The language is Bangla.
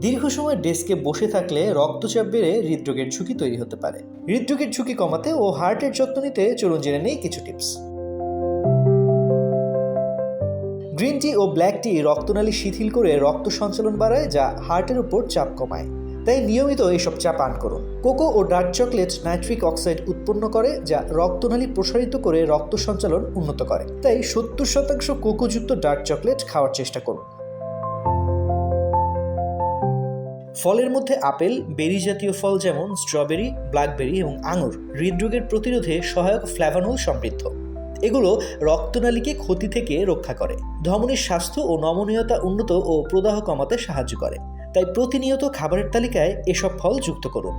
দীর্ঘ সময় ডেস্কে বসে থাকলে রক্তচাপ বেড়ে হৃদরোগের ঝুঁকি তৈরি হতে পারে। হৃদরোগের ঝুঁকি কমাতে ও হার্টের যত্ন নিতে চলুন জেনে নেই কিছু টিপস। গ্রিন টি ও ব্ল্যাক টি রক্তনালী শিথিল করে রক্ত সঞ্চালন বাড়ায়, যা হার্টের উপর চাপ কমায়। তাই নিয়মিত এইসব চা পান করুন। কোকো ও ডার্ক চকলেট নাইট্রিক অক্সাইড উৎপন্ন করে, যা রক্তনালী প্রসারিত করে রক্ত সঞ্চালন উন্নত করে। তাই সত্তর শতাংশ কোকোযুক্ত ডার্ক চকলেট খাওয়ার চেষ্টা করুন। ফলের মধ্যে আপেল, বেরি জাতীয় ফল যেমন স্ট্রবেরি, ব্ল্যাকবেরি এবং আঙুর হৃদরোগের প্রতিরোধে সহায়ক ফ্ল্যাভানোল সমৃদ্ধ। এগুলো রক্তনালীকে ক্ষতি থেকে রক্ষা করে, ধমনীর স্বাস্থ্য ও নমনীয়তা উন্নত ও প্রদাহ কমাতে সাহায্য করে। তাই প্রতিনিয়ত খাবারের তালিকায় এসব ফল যুক্ত করুন।